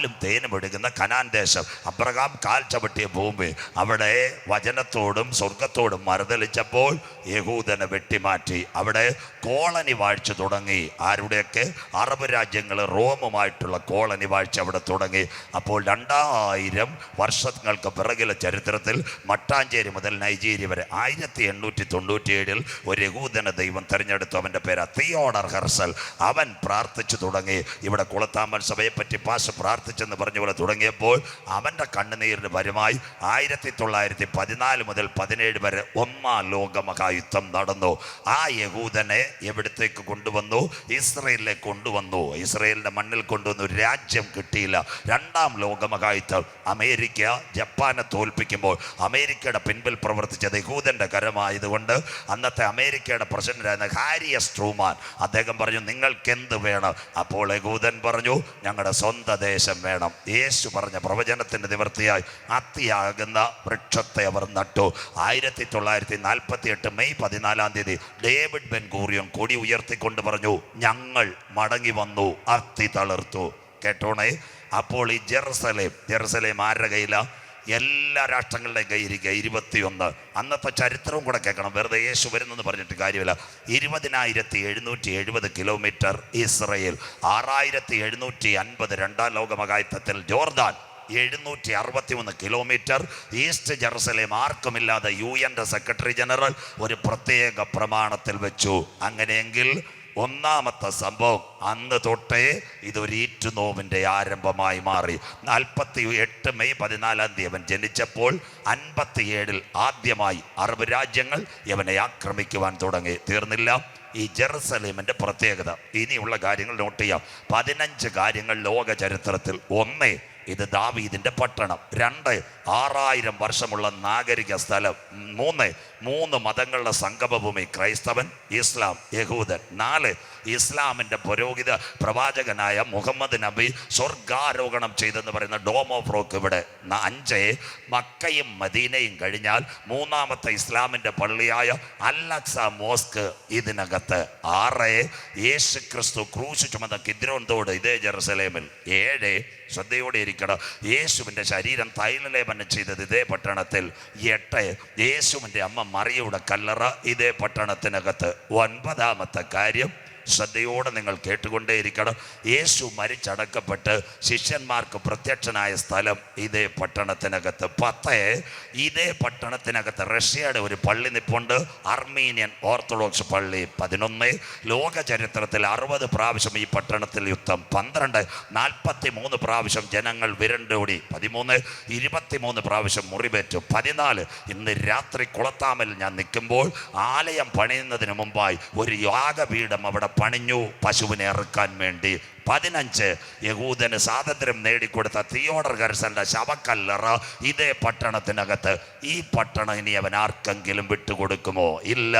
പാലും തേനും എടുക്കുന്ന കനാൻ ദേശം. അബ്രഹാം കാൽ ചവിട്ടിയ ഭൂമി അവിടെ വചനത്തോടും സ്വർഗത്തോടും മറുതളിച്ചപ്പോൾ യഹൂദനെ വെട്ടിമാറ്റി. അവിടെ കോളനി വാഴ്ച തുടങ്ങി. ആരുടെയൊക്കെ? അറബ് രാജ്യങ്ങൾ റോമുമായിട്ടുള്ള കോളനി വാഴ്ച അവിടെ തുടങ്ങി. അപ്പോൾ രണ്ടായിരം വർഷങ്ങൾക്ക് പിറകിലെ ചരിത്രത്തിൽ മട്ടാഞ്ചേരി മുതൽ നൈജീരിയ വരെ ആയിരത്തി എണ്ണൂറ്റി തൊണ്ണൂറ്റിയേഴിൽ ഒരു യഹൂദന ദൈവം തിരഞ്ഞെടുത്തു. അവന്റെ പേര് തിയോഡർ ഹെർസൽ. അവൻ പ്രാർത്ഥിച്ചു തുടങ്ങി. ഇവിടെ കുളത്താമ്പൻ സഭയെപ്പറ്റി പാസ് പാസ് പ്രാർത്ഥിച്ചെന്ന് പറഞ്ഞു പോലെ തുടങ്ങിയപ്പോൾ അവന്റെ കണ്ണുനീരിന് പരമായി ആയിരത്തി തൊള്ളായിരത്തി പതിനാല് മുതൽ പതിനേഴ് വരെ ഒന്നാം ലോക മഹായുദ്ധം നടന്നു. ആ യഹൂദനെ എവിടത്തേക്ക് കൊണ്ടുവന്നു? ഇസ്രയേലിലേക്ക് കൊണ്ടുവന്നു. ഇസ്രയേലിന്റെ മണ്ണിൽ കൊണ്ടുവന്നു രാജ്യം കിട്ടിയില്ല. രണ്ടാം ലോക മഹായുദ്ധം അമേരിക്ക ജപ്പാനെ തോൽപ്പിക്കുമ്പോൾ അമേരിക്കയുടെ പിൻപിൽ പ്രവർത്തിച്ചത് യഹൂദന്റെ കരമായതുകൊണ്ട് അന്നത്തെ അമേരിക്കയുടെ പ്രസിഡന്റായിരുന്ന ഹാരിയ ട്രൂമാൻ അദ്ദേഹം പറഞ്ഞു നിങ്ങൾക്കെന്ത് വേണം? അപ്പോൾ യഹൂദൻ പറഞ്ഞു ഞങ്ങളുടെ സ്വന്തം ദേശം വേണം. യേശു പറഞ്ഞ പ്രവചനത്തിന്റെ നിവൃത്തിയായി അത്തിയാകുന്ന വൃക്ഷത്തെ അവർ നട്ടു. ആയിരത്തി തൊള്ളായിരത്തി നാൽപ്പത്തി എട്ട് മെയ് പതിനാലാം തീയതി ഡേവിഡ് ബെൻ ഗൂറിയോൻ കൊടി ഉയർത്തിക്കൊണ്ട് പറഞ്ഞു ഞങ്ങൾ മടങ്ങി വന്നു അത്തി തളർത്തു. കേട്ടോണേ? അപ്പോൾ ഈ ജെറുസലേം ജെറുസലേം ആരുടെ കയ്യിലാണ് എല്ലാ രാഷ്ട്രങ്ങളുടെയും കയ്യിരിക്കുക ഇരുപത്തിയൊന്ന്. അന്നത്തെ ചരിത്രവും കൂടെ കേൾക്കണം. വെറുതെ യേശു വരുന്നെന്ന് പറഞ്ഞിട്ട് കാര്യമില്ല. ഇരുപതിനായിരത്തി എഴുന്നൂറ്റി എഴുപത് കിലോമീറ്റർ ഇസ്രയേൽ. ആറായിരത്തി എഴുന്നൂറ്റി അൻപത് രണ്ടാം ലോകമകായുദ്ധത്തിൽ ജോർദാൻ. എഴുന്നൂറ്റി അറുപത്തി മൂന്ന് കിലോമീറ്റർ ഈസ്റ്റ് ജെറുസലേം ആർക്കുമില്ലാതെ യു എന്റെ സെക്രട്ടറി ജനറൽ ഒരു പ്രത്യേക പ്രമാണത്തിൽ വെച്ചു. അങ്ങനെയെങ്കിൽ ഒന്നാമത്തെ സംഭവം അന്ന് തൊട്ടേ ഇതൊരു ഈറ്റുനോവിന്റെ ആരംഭമായി മാറി. നാൽപ്പത്തി എട്ട് മെയ് പതിനാലാം തീയതി അവൻ ജനിച്ചപ്പോൾ അൻപത്തിയേഴിൽ ആദ്യമായി അറബ് രാജ്യങ്ങൾ ഇവനെ ആക്രമിക്കുവാൻ തുടങ്ങി. തീർന്നില്ല. ഈ ജെറുസലേമിന്റെ പ്രത്യേകത. ഇനിയുള്ള കാര്യങ്ങൾ നോട്ട് ചെയ്യാം. പതിനഞ്ച് കാര്യങ്ങൾ ലോക ചരിത്രത്തിൽ ഒന്നേ ഇത് ദാവീദിന്റെ പട്ടണം. രണ്ട് ആറായിരം വർഷമുള്ള നാഗരിക സ്ഥലം. മൂന്ന് മൂന്ന് മതങ്ങളുടെ സംഗമഭൂമി ക്രൈസ്തവൻ ഇസ്ലാം യഹൂദൻ. നാല് ഇസ്ലാമിന്റെ പുരോഹിത പ്രവാചകനായ മുഹമ്മദ് നബി സ്വർഗാരോഹണം ചെയ്തെന്ന് പറയുന്ന ഡോം ഓഫ് റോക്ക് ഇവിടെ അഞ്ച് മക്കയും മദീനയും കഴിഞ്ഞാൽ മൂന്നാമത്തെ ഇസ്ലാമിന്റെ പള്ളിയായ അല്ലക്സ മോസ്ക് ഇതിനകത്ത്. ആറ് യേശു ക്രിസ്തു ക്രൂശ് ചുമന്ന കിദ്രോന്തോട് ഇതേ ജെറുസലേമിൽ. ഏഴ് ശ്രദ്ധയോടെ ഇരിക്കണം യേശുവിന്റെ ശരീരം തൈലലേപനം ചെയ്തത് ഇതേ പട്ടണത്തിൽ. എട്ട് യേശുവിന്റെ അമ്മ മറിയയുടെ കല്ലറ ഇതേ പട്ടണത്തിനകത്ത്. ഒൻപതാമത്തെ കാര്യം ശ്രദ്ധയോടെ നിങ്ങൾ കേട്ടുകൊണ്ടേയിരിക്കണം. യേശു മരിച്ചടക്കപ്പെട്ട് ശിഷ്യന്മാർക്ക് പ്രത്യക്ഷനായ സ്ഥലം ഇതേ പട്ടണത്തിനകത്ത്. പത്ത് ഇതേ പട്ടണത്തിനകത്ത് റഷ്യയുടെ ഒരു പള്ളി നിപ്പുണ്ട്. അർമീനിയൻ ഓർത്തഡോക്സ് പള്ളി പതിനൊന്ന്. ലോക ചരിത്രത്തിൽ അറുപത് പ്രാവശ്യം ഈ പട്ടണത്തിൽ യുദ്ധം. പന്ത്രണ്ട് നാൽപ്പത്തി മൂന്ന് പ്രാവശ്യം ജനങ്ങൾ വിരണ്ടോടി. പതിമൂന്ന് ഇരുപത്തിമൂന്ന് പ്രാവശ്യം മുറിവേറ്റു. പതിനാല് ഇന്ന് രാത്രി കുളത്താമൽ ഞാൻ നിൽക്കുമ്പോൾ ആലയം പണിയുന്നതിന് മുമ്പായി ഒരു യാഗപീഠം അവിടെ പണിഞ്ഞു പശുവിനെ ഇറക്കാൻ വേണ്ടി. പതിനഞ്ച് യഹൂദന് സ്വാതന്ത്ര്യം നേടിക്കൊടുത്ത തിയോഡർ കരസന്റെ ശവക്കല്ലറ ഇതേ പട്ടണത്തിനകത്ത്. ഈ പട്ടണം ഇനി അവൻ ആർക്കെങ്കിലും വിട്ടുകൊടുക്കുമോ? ഇല്ല.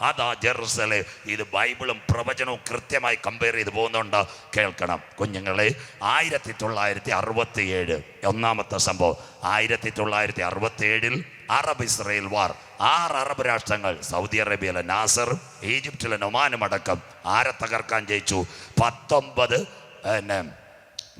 അതാ ജെറുസലെ. ഇത് ബൈബിളും പ്രവചനവും കൃത്യമായി കമ്പയർ ചെയ്ത് പോകുന്നുണ്ട്. കേൾക്കണം. കുഞ്ഞുങ്ങളെ ആയിരത്തി തൊള്ളായിരത്തി അറുപത്തി ഏഴ് ഒന്നാമത്തെ സംഭവം. ആയിരത്തി തൊള്ളായിരത്തി അറുപത്തി ഏഴിൽ അറബ് ഇസ്രയേൽ വാർ. ആറ് അറബ് രാഷ്ട്രങ്ങൾ. സൗദി അറേബ്യയിലെ നാസർ ഈജിപ്തിലെ നൊമാനും അടക്കം. ആരെ തകർക്കാൻ ജയിച്ചു? പത്തൊമ്പത് പിന്നെ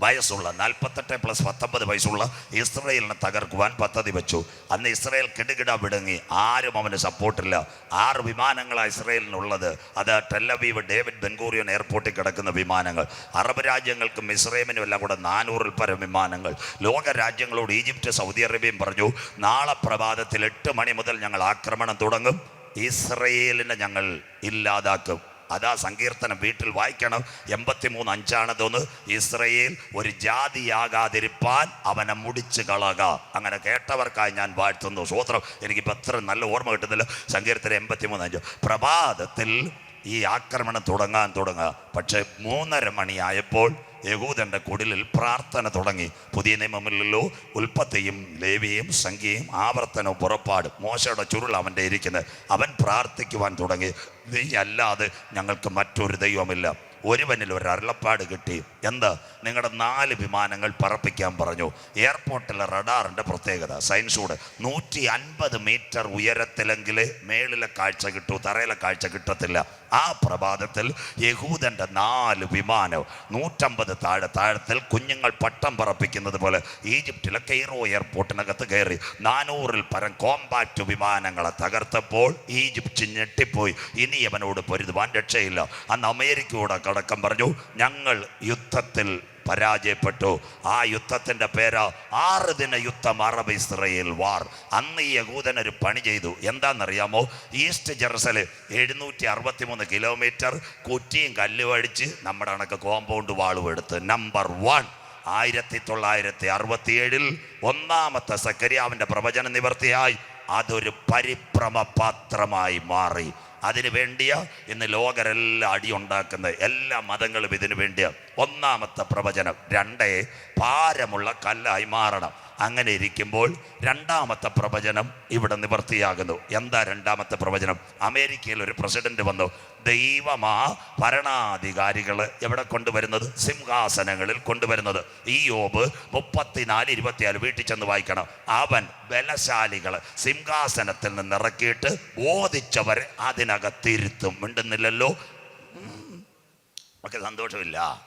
വയസ്സുള്ള നാൽപ്പത്തെട്ട് പ്ലസ് പത്തൊമ്പത് വയസ്സുള്ള ഇസ്രയേലിനെ തകർക്കുവാൻ പദ്ധതി വെച്ചു. അന്ന് ഇസ്രയേൽ കെടുകിട വിടുങ്ങി. ആരും അവന് സപ്പോർട്ടില്ല. ആറ് വിമാനങ്ങളാണ് ഇസ്രയേലിനുള്ളത്. അത് ടെല്ലവീവ് ഡേവിഡ് ബെൻഗൂറിയൻ എയർപോർട്ടിൽ കിടക്കുന്ന വിമാനങ്ങൾ. അറബ് രാജ്യങ്ങൾക്കും ഇസ്രയേലിനും എല്ലാം കൂടെ നാനൂറിൽ പരം വിമാനങ്ങൾ. ലോക രാജ്യങ്ങളോട് ഈജിപ്റ്റ് സൗദി അറേബ്യയും പറഞ്ഞു നാളെ പ്രഭാതത്തിൽ എട്ട് മണി മുതൽ ഞങ്ങൾ ആക്രമണം തുടങ്ങും. ഇസ്രയേലിനെ ഞങ്ങൾ ഇല്ലാതാക്കും. അതാ സങ്കീർത്തനം വീട്ടിൽ വായിക്കണം. എൺപത്തിമൂന്ന് അഞ്ചാണ് തോന്ന് ഇസ്രയേൽ ഒരു ജാതിയാകാതിരിപ്പാൻ അവനെ മുടിച്ച് കളക. അങ്ങനെ കേട്ടവർക്കായി ഞാൻ വാഴ്ത്തുന്നു. സ്വോത്രം എനിക്കിപ്പോൾ അത്ര നല്ല ഓർമ്മ കിട്ടുന്നില്ല. സങ്കീർത്തനം എൺപത്തിമൂന്ന് അഞ്ച്. പ്രഭാതത്തിൽ ഈ ആക്രമണം തുടങ്ങാൻ തുടങ്ങുക. പക്ഷേ മൂന്നര മണിയായപ്പോൾ യഹൂദന്റെ കുടിലിൽ പ്രാർത്ഥന തുടങ്ങി. പുതിയ നിയമമില്ലല്ലോ. ഉൽപ്പത്തിയും ലേവിയും സംഖ്യയും ആവർത്തനവും പുറപ്പാട്. മോശയുടെ ചുരുൾ അവന്റെ ഇരിക്കുന്നത്. അവൻ പ്രാർത്ഥിക്കുവാൻ തുടങ്ങി. നീ അല്ലാതെ ഞങ്ങൾക്ക് മറ്റൊരു ദൈവമില്ല. ഒരുവനിൽ ഒരു അരുളപ്പാട് കിട്ടി. എന്താ? നിങ്ങളുടെ നാല് വിമാനങ്ങൾ പറപ്പിക്കാൻ പറഞ്ഞു. എയർപോർട്ടിലെ റഡാറിന്റെ പ്രത്യേകത. സയൻസൂടെ നൂറ്റി അൻപത് മീറ്റർ ഉയരത്തിലെങ്കിൽ മേളിലെ കാഴ്ച കിട്ടൂ. തറയിലെ കാഴ്ച കിട്ടത്തില്ല. ആ പ്രഭാതത്തിൽ യഹൂദന്റെ നാല് വിമാനം നൂറ്റമ്പത് താഴെ താഴത്തിൽ കുഞ്ഞുങ്ങൾ പട്ടം പറപ്പിക്കുന്നത് പോലെ ഈജിപ്തിലെ കെയ്റോ എയർപോർട്ടിനകത്ത് കയറി നാനൂറിൽ പരം കോമ്പാറ്റ് വിമാനങ്ങളെ തകർത്തപ്പോൾ ഈജിപ്റ്റ് ഞെട്ടിപ്പോയി. ഇനി അവനോട് പൊരുതുവാൻ രക്ഷയില്ല. അന്ന് അമേരിക്കയോട് കടക്കം പറഞ്ഞു ഞങ്ങൾ യുദ്ധത്തിൽ പരാജയപ്പെട്ടു. ആ യുദ്ധത്തിന്റെ പേര് ആറ് ദിന യുദ്ധം അറബ് ഇസ്രയേൽ വാർ. അന്ന് ഈ യഹൂദൻ ഒരു പണി ചെയ്തു. എന്താണെന്നറിയാമോ? ഈസ്റ്റ് ജെറുസലേം എഴുന്നൂറ്റി അറുപത്തി മൂന്ന് കിലോമീറ്റർ കുറ്റിയും കല്ലും അടിച്ച് നമ്മുടെ കണക്ക് കോമ്പൗണ്ട് വാളും എടുത്ത്. നമ്പർ വൺ ആയിരത്തി തൊള്ളായിരത്തി അറുപത്തിയേഴിൽ ഒന്നാമത്തെ സക്കരിയാവിന്റെ പ്രവചന നിവർത്തിയായി. അതൊരു പരിഭ്രമ പാത്രമായി മാറി. അതിനു വേണ്ടിയ ഇന്ന് ലോകരെല്ലാം അടിയുണ്ടാക്കുന്നത്. എല്ലാ മതങ്ങളും ഇതിനു വേണ്ടിയ. ഒന്നാമത്തെ പ്രവചനം രണ്ടേ ഭാരമുള്ള കല്ലായി മാറണം. അങ്ങനെ ഇരിക്കുമ്പോൾ രണ്ടാമത്തെ പ്രവചനം ഇവിടെ നിവർത്തിയാകുന്നു. എന്താ രണ്ടാമത്തെ പ്രവചനം? അമേരിക്കയിൽ ഒരു പ്രസിഡന്റ് വന്നു. ദൈവമാ ഭരണാധികാരികൾ എവിടെ കൊണ്ടുവരുന്നത്? സിംഹാസനങ്ങളിൽ കൊണ്ടുവരുന്നത്. ഈ യോബ് മുപ്പത്തിനാല് ഇരുപത്തിയാൽ വീട്ടിൽ ചെന്ന് വായിക്കണം. അവൻ ബലശാലികൾ സിംഹാസനത്തിൽ നിന്ന് ഇറക്കിയിട്ട് ബോധിച്ചവരെ അതിനകത്തിരുത്തും. മിണ്ടുന്നില്ലല്ലോ? ഒക്കെ സന്തോഷമില്ല.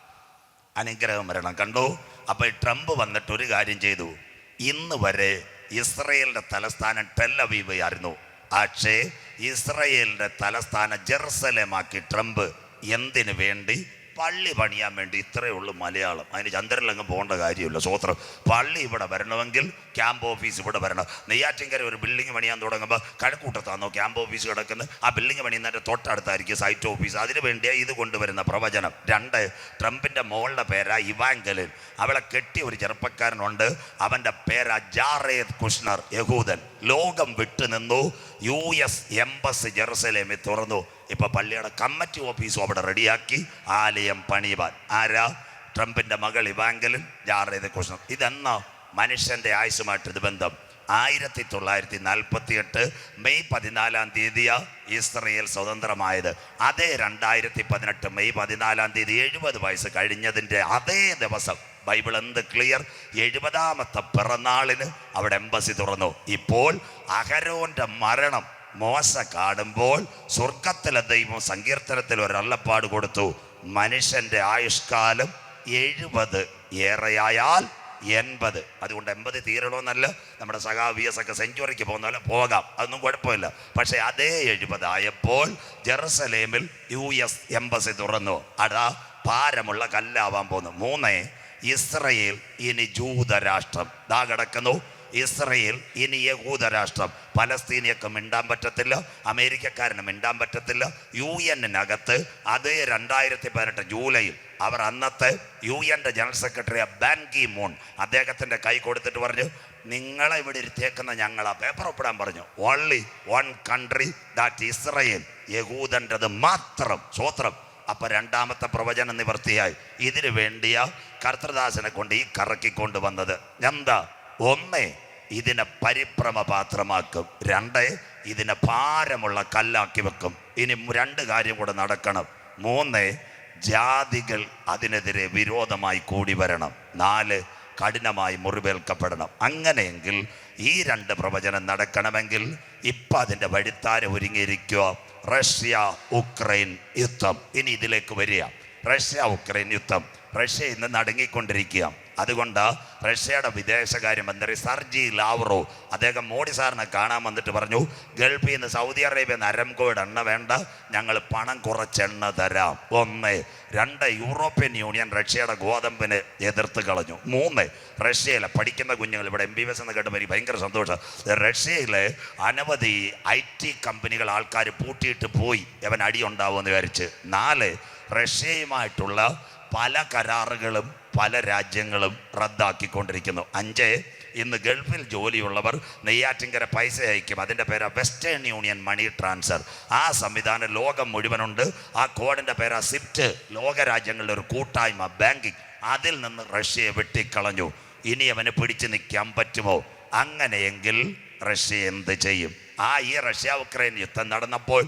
അനുഗ്രഹം വരണം. കണ്ടു? അപ്പോൾ ട്രംപ് വന്നിട്ട് ഒരു കാര്യം ചെയ്തു. ഇന്ന് വരെ ഇസ്രയേലിന്റെ തലസ്ഥാനം ടെല്ലവീവ് ആയിരുന്നു. പക്ഷേ ഇസ്രയേലിന്റെ തലസ്ഥാനം ജെറുസലേമാക്കി ട്രംപ് എന്തിനു വേണ്ടി പള്ളി പണിയാൻ വേണ്ടി ഇത്രയേ ഉള്ളൂ മലയാളം. അതിന് ചന്ദ്രനിലങ്ങ് പോകേണ്ട കാര്യമില്ല. സ്വോത്രം പള്ളി ഇവിടെ വരണമെങ്കിൽ ക്യാമ്പ് ഓഫീസ് ഇവിടെ വരണം. നെയ്യാറ്റിൻകര ഒരു ബിൽഡിംഗ് പണിയാൻ തുടങ്ങുമ്പോൾ കഴക്കൂട്ടത്താണോ ക്യാമ്പ് ഓഫീസ് കിടക്കുന്നത് ആ ബിൽഡിംഗ് പണിയുന്നതിന്റെ തൊട്ടടുത്തായിരിക്കും സൈറ്റ് ഓഫീസ് അതിന് വേണ്ടിയാണ് ഇത് കൊണ്ടുവരുന്ന പ്രവചനം. രണ്ട് ട്രംപിന്റെ മോളുടെ പേരാ ഇവാങ്കലിൻ അവളെ കെട്ടിയ ഒരു ചെറുപ്പക്കാരനുണ്ട്. അവന്റെ പേരാ ജാറേദ് കുഷ്ണർ യഹൂദൻ. ലോകം വിട്ടു നിന്നു. യു എസ് എംബസി ജെറുസലേമിൽ തുറന്നു. ഇപ്പൊ പള്ളിയുടെ കമ്മിറ്റി ഓഫീസും അവിടെ റെഡിയാക്കി. ആലയം പണിയുവാൻ. ആരാ? ട്രംപിന്റെ മകൾ ഇവാങ്കലിൻ. ജാറേത് കൃഷ്ണൻ ഇതെന്നാ? മനുഷ്യന്റെ ആയുസുമായിട്ട് ഇത് ബന്ധം. ആയിരത്തി തൊള്ളായിരത്തി നാൽപ്പത്തി എട്ട് മെയ് പതിനാലാം തീയതിയാ ഇസ്രയേൽ സ്വതന്ത്രമായത്. അതേ രണ്ടായിരത്തി പതിനെട്ട് മെയ് പതിനാലാം തീയതി എഴുപത് വയസ്സ് കഴിഞ്ഞതിന്റെ അതേ ദിവസം ബൈബിൾ എന്ത് ക്ലിയർ? എഴുപതാമത്തെ പിറന്നാളിന് അവിടെ എംബസി തുറന്നു. ഇപ്പോൾ അഹരോന്റെ മരണം മോശ കാണുമ്പോൾ സ്വർഗത്തിലെ ദൈവം സങ്കീർത്തനത്തിൽ ഒരു അള്ളപ്പാട് കൊടുത്തു. മനുഷ്യന്റെ ആയുഷ്കാലം എഴുപത് ഏറെയായാൽ എൺപത്. അതുകൊണ്ട് എൺപത് തീരണമെന്നല്ല നമ്മുടെ സഖാ വി എസ് ഒക്കെ സെഞ്ചുറിക്ക് പോകുന്ന പോലെ പോകാം. അതൊന്നും കുഴപ്പമില്ല. പക്ഷേ അതേ എഴുപതായപ്പോൾ ജെറുസലേമിൽ യു എസ് എംബസി തുറന്നു. അടാ ഭാരമുള്ള കല്ലാവാൻ പോകുന്നു. മൂന്ന് ഇസ്രയേൽ ഇനി ജൂതരാഷ്ട്രം. ദാ കിടക്കുന്നു. ഇസ്രയേൽ ഇനി യഹൂദരാഷ്ട്രം. പലസ്തീനിയൊക്കെ മിണ്ടാൻ പറ്റത്തില്ല. അമേരിക്കക്കാരന് മിണ്ടാൻ പറ്റത്തില്ല. യു എന്നിനകത്ത് അതേ രണ്ടായിരത്തി പതിനെട്ട് ജൂലൈയിൽ അവർ അന്നത്തെ U N general secretary Ban Ki Moon അദ്ദേഹത്തിന്റെ കൈ കൊടുത്തിട്ട് പറഞ്ഞു നിങ്ങളെ ഇവിടെ ഇരുത്തിയേക്കുന്ന ഞങ്ങൾ ആ പേപ്പർ ഒപ്പിടാൻ പറഞ്ഞു. Only one country that Israel യഹൂദന്റെത് മാത്രം. സ്വോത്രം അപ്പൊ രണ്ടാമത്തെ പ്രവചന നിവർത്തിയായി. ഇതിനു വേണ്ടിയ കർത്തൃദാസനെ കൊണ്ട് ഈ കറക്കി വന്നത് എന്താ? ഒന്ന് ഇതിനെ പരിഭ്രമ പാത്രമാക്കും രണ്ട് ഇതിനെ ഭാരമുള്ള കല്ലാക്കി വെക്കും. ഇനി രണ്ട് കാര്യം കൂടെ നടക്കണം. മൂന്ന് ജാതികൾ അതിനെതിരെ വിരോധമായി കൂടി വരണം. നാല് കഠിനമായി മുറിവേൽക്കപ്പെടണം. അങ്ങനെയെങ്കിൽ ഈ രണ്ട് പ്രവചനം നടക്കണമെങ്കിൽ ഇപ്പം അതിന്റെ വഴിത്താര ഒരുങ്ങിയിരിക്കുക റഷ്യ ഉക്രൈൻ യുദ്ധം. ഇനി ഇതിലേക്ക് വരിക. റഷ്യ ഉക്രൈൻ യുദ്ധം. റഷ്യ ഇന്ന് നടുങ്ങിക്കൊണ്ടിരിക്കുക അതുകൊണ്ട് റഷ്യയുടെ വിദേശകാര്യമന്ത്രി സർജി ലാവറോ അദ്ദേഹം മോഡി സാറിനെ കാണാൻ വന്നിട്ട് പറഞ്ഞു ഗൾഫിൽ നിന്ന് സൗദി അറേബ്യ നരംകോയുടെ എണ്ണ വേണ്ട ഞങ്ങൾ പണം കുറച്ചെണ്ണ തരാം. ഒന്ന് രണ്ട് യൂറോപ്യൻ യൂണിയൻ റഷ്യയുടെ ഗോതമ്പിന് എതിർത്ത് കളഞ്ഞു. മൂന്ന് റഷ്യയിലെ പഠിക്കുന്ന കുഞ്ഞുങ്ങൾ ഇവിടെ എം ബി എസ് എന്ന് കേട്ടപ്പോൾ എനിക്ക് ഭയങ്കര സന്തോഷം. റഷ്യയിലെ അനവധി ഐ ടി കമ്പനികൾ ആൾക്കാർ പൂട്ടിയിട്ട് പോയി. അവൻ അടിയുണ്ടാവുമെന്ന് വിചാരിച്ച്. നാല് റഷ്യയുമായിട്ടുള്ള പല കരാറുകളും പല രാജ്യങ്ങളും റദ്ദാക്കിക്കൊണ്ടിരിക്കുന്നു. അഞ്ച് ഇന്ന് ഗൾഫിൽ ജോലിയുള്ളവർ നെയ്യാറ്റിങ്കര പൈസ അയക്കും. അതിന്റെ പേരാ വെസ്റ്റേൺ യൂണിയൻ മണി ട്രാൻസ്ഫർ. ആ സംവിധാനം ലോകം മുഴുവനുണ്ട്. ആ കോഡിന്റെ പേരാ സിപ്റ്റ് ലോകരാജ്യങ്ങളുടെ ഒരു കൂട്ടായ്മ ബാങ്കിങ്. അതിൽ നിന്ന് റഷ്യയെ വെട്ടിക്കളഞ്ഞു. ഇനി അവന് പിടിച്ചു നിൽക്കാൻ പറ്റുമോ? അങ്ങനെയെങ്കിൽ റഷ്യ എന്ത് ചെയ്യും? ആ ഈ റഷ്യ ഉക്രൈൻ യുദ്ധം നടന്നപ്പോൾ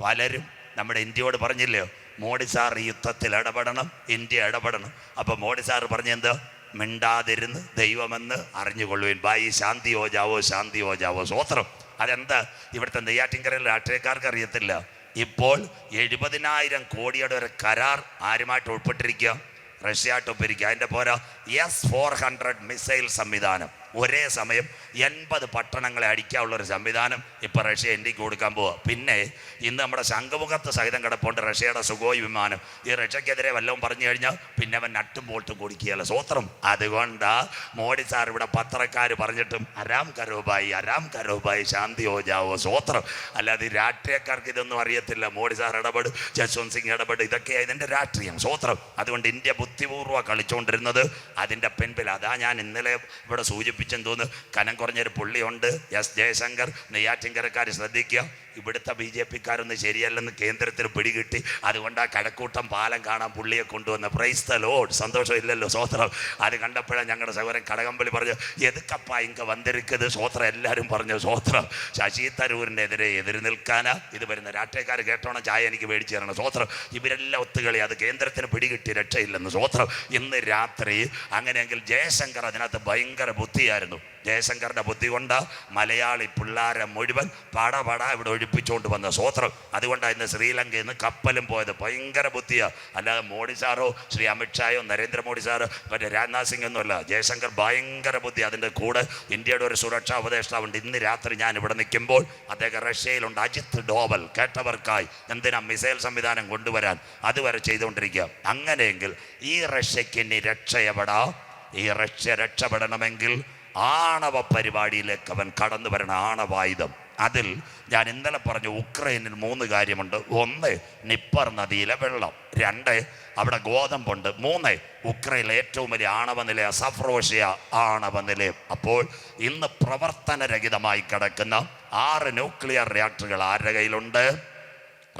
പലരും നമ്മുടെ ഇന്ത്യയോട് പറഞ്ഞില്ലയോ മോഡി സാർ യുദ്ധത്തിൽ ഇടപെടണം ഇന്ത്യ ഇടപെടണം. അപ്പോൾ മോഡി സാർ പറഞ്ഞെന്ത് മിണ്ടാതിരുന്ന് ദൈവമെന്ന് അറിഞ്ഞുകൊള്ളുവിൻ. ബായി ശാന്തി ഓജാവോ ശാന്തി ഓജാവോ സ്വോത്രം അതെന്താ? ഇവിടുത്തെ നെയ്യാറ്റിൻകരയിൽ രാഷ്ട്രീയക്കാർക്ക് അറിയത്തില്ല. ഇപ്പോൾ എഴുപതിനായിരം കോടിയുടെ ഒരു കരാർ ആരുമായിട്ട് ഉൾപ്പെട്ടിരിക്കുക? റഷ്യ ആയിട്ട് ഒപ്പിരിക്കുക. അതിന്റെ പോരാ എസ് ഫോർ ഹൺഡ്രഡ് മിസൈൽ സംവിധാനം. ഒരേ സമയം എൺപത് പട്ടണങ്ങളെ അടിക്കാനുള്ള ഒരു സംവിധാനം ഇപ്പോൾ റഷ്യ ഇന്ത്യയ്ക്ക് കൊടുക്കാൻ പോവുക പിന്നെ ഇന്ന് നമ്മുടെ ശംഖുമുഖത്ത് സഹിതം കിടപ്പുണ്ട് റഷ്യയുടെ സുഖോയ് വിമാനം. ഈ റഷ്യക്കെതിരെ വല്ലതും പറഞ്ഞു കഴിഞ്ഞാൽ പിന്നെ അവൻ നട്ടും ബോൾട്ടും കൊടുക്കുകയല്ല. സ്വോത്രം. അതുകൊണ്ട് മോഡി സാർ ഇവിടെ പത്രക്കാർ പറഞ്ഞിട്ടും അരാം കരോബായി അരാം കരോബായി ശാന്തി ഓജാവോ ജാവോ സ്വോത്രം. അല്ലാതെ രാഷ്ട്രീയക്കാർക്ക് ഇതൊന്നും അറിയത്തില്ല. മോഡി സാർ ഇടപെട് ജസ്വന്ത് സിംഗ് ഇടപെട് ഇതൊക്കെയാണ് ഇതിന്റെ രാഷ്ട്രീയം. സ്വോത്രം. അതുകൊണ്ട് ഇന്ത്യ ബുദ്ധിപൂർവം കളിച്ചുകൊണ്ടിരുന്നത് അതിന്റെ പിൻപിൽ. അതാ ഞാൻ ഇന്നലെ ഇവിടെ സൂചിപ്പിച്ചെന്ന് തോന്നുന്നു കനം കുറഞ്ഞൊരു പുള്ളിയുണ്ട്. എസ് ജയശങ്കർ നെയ്യാറ്റിങ്കരക്കാർ ശ്രദ്ധിക്കുക. ഇവിടുത്തെ ബി ജെ പിക്കാരൊന്നും ശരിയല്ലെന്ന് കേന്ദ്രത്തിന് പിടികിട്ടി. അതുകൊണ്ട് ആ കടക്കൂട്ടം പാലം കാണാൻ പുള്ളിയെ കൊണ്ടുവന്ന. പ്രൈസ് ദ ലോഡ് സന്തോഷം ഇല്ലല്ലോ സ്വോത്രം അത് കണ്ടപ്പോഴാണ് ഞങ്ങളുടെ സഹോദരൻ കടകമ്പലി പറഞ്ഞു എതുക്കപ്പ ഇങ്ക വന്നിരിക്കുന്നത്? സ്വോത്രം എല്ലാവരും പറഞ്ഞു സ്വോത്രം ശശി തരൂരിനെതിരെ എതിര് നിൽക്കാനാ. ഇത് വരുന്ന രാഷ്ട്രീയക്കാർ കേട്ടോണം ചായ എനിക്ക് മേടിച്ചു തരണം. സ്വോത്രം ഇവരെല്ലാം ഒത്തുകളി അത് കേന്ദ്രത്തിന് പിടികിട്ടി രക്ഷയില്ലെന്ന്. സ്വോത്രം ഇന്ന് രാത്രി അങ്ങനെയെങ്കിൽ ജയശങ്കർ അതിനകത്ത് ഭയങ്കര ബുദ്ധിയായിരുന്നു. ജയശങ്കറിന്റെ ബുദ്ധി കൊണ്ട മലയാളി പിള്ളാരെ മുഴുവൻ പടപട പട ഇവിടെ ഒഴിപ്പിച്ചുകൊണ്ട് വന്ന സ്വോത്രം. അതുകൊണ്ടായിരുന്നു ശ്രീലങ്കയിൽ നിന്ന് കപ്പലും പോയത്. ഭയങ്കര ബുദ്ധിയാണ് അല്ലാതെ മോഡി സാറോ ശ്രീ അമിത്ഷായോ നരേന്ദ്രമോദി സാറോ മറ്റേ രാജ്നാഥ് സിംഗ് ഒന്നുമല്ല ജയശങ്കർ ഭയങ്കര ബുദ്ധി അതിന്റെ കൂടെ ഇന്ത്യയുടെ ഒരു സുരക്ഷാ ഉപദേഷ്ടാവുണ്ട്. ഇന്ന് രാത്രി ഞാൻ ഇവിടെ നിൽക്കുമ്പോൾ അദ്ദേഹം റഷ്യയിലുണ്ട്. അജിത് ഡോവൽ കേട്ടവർക്കായി എന്തിനാ മിസൈൽ സംവിധാനം കൊണ്ടുവരാൻ അതുവരെ ചെയ്തുകൊണ്ടിരിക്കുക. അങ്ങനെയെങ്കിൽ ഈ റഷ്യക്ക് ഇനി രക്ഷയപ്പെടാം ഈ റഷ്യ രക്ഷപ്പെടണമെങ്കിൽ ആണവ പരിപാടിയിലേക്ക് അവൻ കടന്നു വരണ ആണവായുധം. അതിൽ ഞാൻ ഇന്നലെ പറഞ്ഞു ഉക്രൈനിൽ മൂന്ന് കാര്യമുണ്ട്. ഒന്ന് നിപ്പർ നദിയിലെ വെള്ളം. രണ്ട് അവിടെ ഗോതമ്പുണ്ട്. മൂന്ന് ഉക്രൈനിലെ ഏറ്റവും വലിയ ആണവ നിലയ സഫ്രോഷ്യ ആണവ നിലയം അപ്പോൾ ഇന്ന് പ്രവർത്തനരഹിതമായി കിടക്കുന്ന ആറ് ന്യൂക്ലിയർ റിയാക്ടറുകൾ ആരുടെ കയ്യിലുണ്ട്?